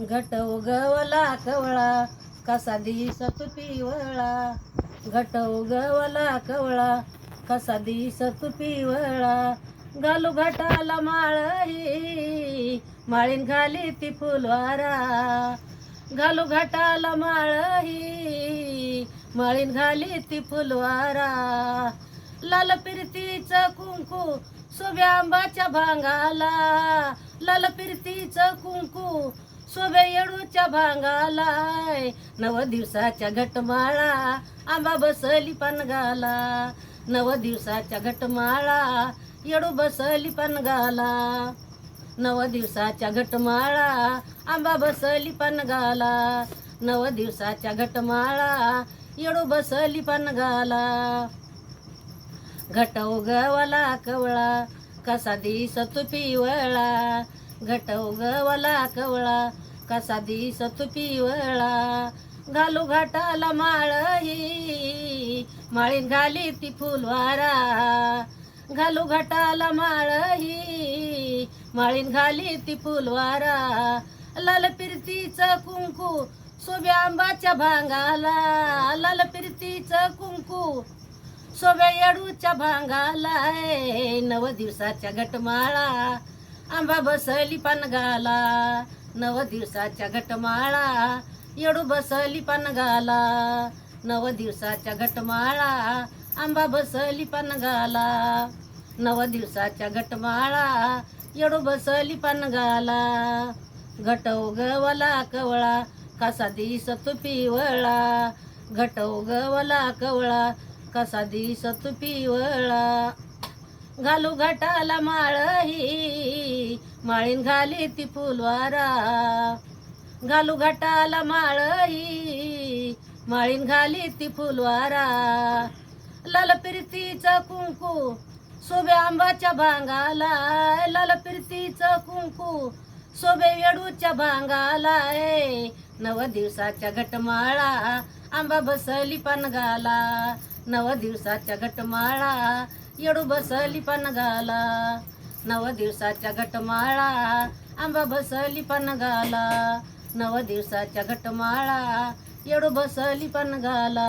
घट उगवला कवळा कसा दिसत पिवळा घट उगवला कवळा कसा दिसत पिवळा घालू घटाला माळही माळीन घाली ती फुलवारा. घालू घाटाला माळही माळीन घाली ती फुलवारा. लाल पिरतीचं कुंकू सोब्या आंबाच्या भांगाला. लाल पिरतीचं कुंकू सुबे येडूच्या भांगालाय नव दिवसाच्या घटमाळा आंबा बसली पनगाला. नव दिवसाच्या घटमाळा येडू बसली पनगाला. नव दिवसाच्या घटमाळा आंबा बसली पनगाला. नव दिवसाच्या घटमाळा येडू बसली पनगाला. घट उगवला कवळा कसा दिसत पिवळा. घट उगवला कवळा कसा दिसत पिवळा. घालू घाटाला माळ ही माळीन घाली ती फुलवारा. घालू घाटाला माळ ही माळीन घाली ती फुलवारा. लाल पिरतीच कुंकू सोब्या आंबाच्या भांगाला. लाल पिरतीच कुंकू सोब्या येडूच्या भांगाला. नव दिवसाच्या घटमाळा. आंबा बसली पानगाला नव दिवसाच्या घटमाळा. येडू बसली पानगाला नव दिवसाच्या घटमाळा. आंबा बसली पानगाला नव दिवसाच्या घटमाळा. येडू बसली पानगाला घट उगवला कवळा कसा दिसत पिवळा. घट उगवला कवळा कसा दिसत पिवळा. घालू घाटाला माळ ही माळीन घाली ती फुलवारा. घालू घाटाला माळई माळीन घाली ती फुलवारा. लाल पिरतीचा कुंकू सोबे आंबाच्या भांगाला. लाल पिरतीचा कुंकू सोबे वेडूच्या भांगाला. नव दिवसाच्या घटमाळा आंबा बसली पनगाला नव दिवसाच्या घटमाळा येडू बसली पनगाला नव दिवसाच्या घटमाळा आंबा बसली पनगाला नव दिवसाच्या घटमाळा येडू बसली पनगाला